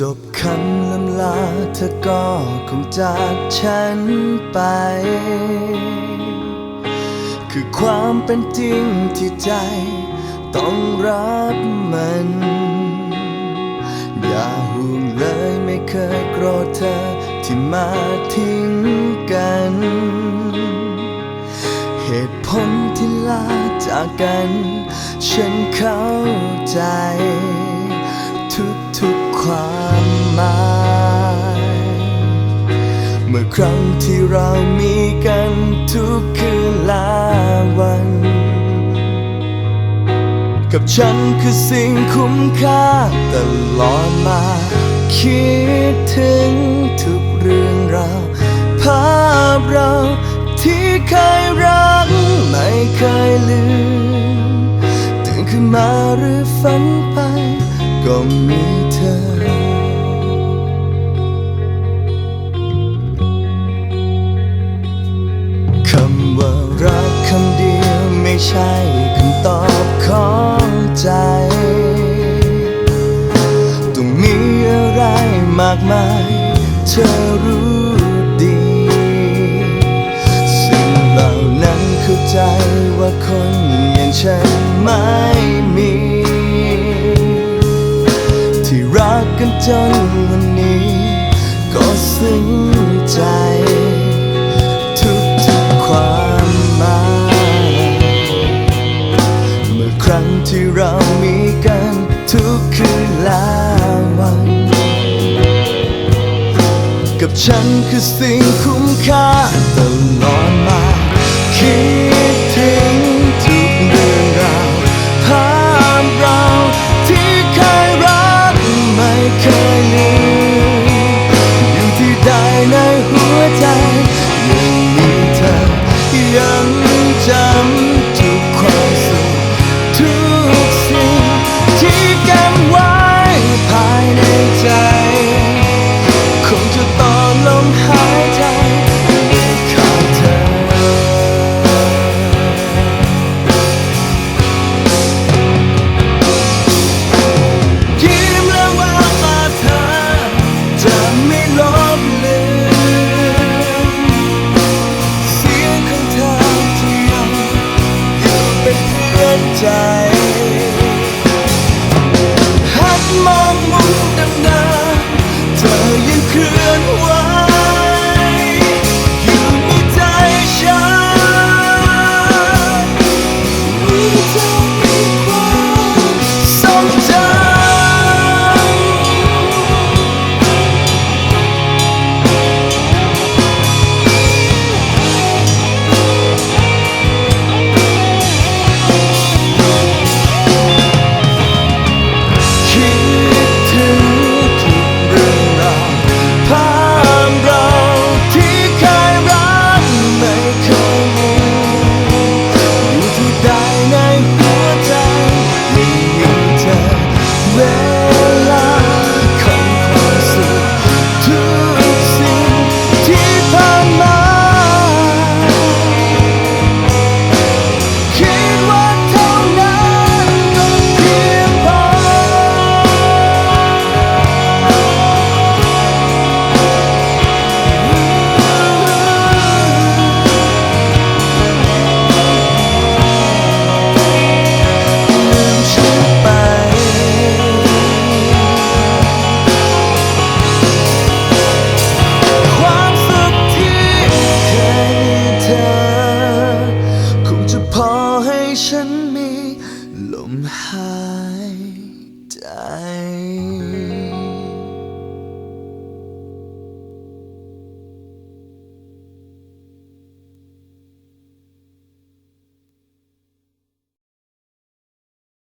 จบคำลำลาเธอก็คงจากฉันไป คือความเป็นจริงที่ใจต้องรับมัน อย่าห่วงเลยไม่เคยโกรธเธอที่มาทิ้งกัน เหตุผลที่ลาจากกัน ฉันเข้าใจ ความหมาย เมื่อครั้งที่เรามีกันทุกคืนและวัน กับฉันคือสิ่งคุ้มค่าตลอดมา คิดถึงทุกเรื่องราวภาพเราที่เคยรักไม่เคยลืม ตื่นขึ้นมาหรือฝันไป ก็มี อ คำว่ารักคำเดียวไม่ใช่คำตอบของใจ ต้องมีอะไรมากมาย เธอรู้ ซึ้งใจ ทุกๆความหมายเมื่อครั้งที่เรามีกันทุกคืนและวัน กับฉันคือสิ่งคุ้มค่าตลอดมาคิด ฉันมีลมหายใจ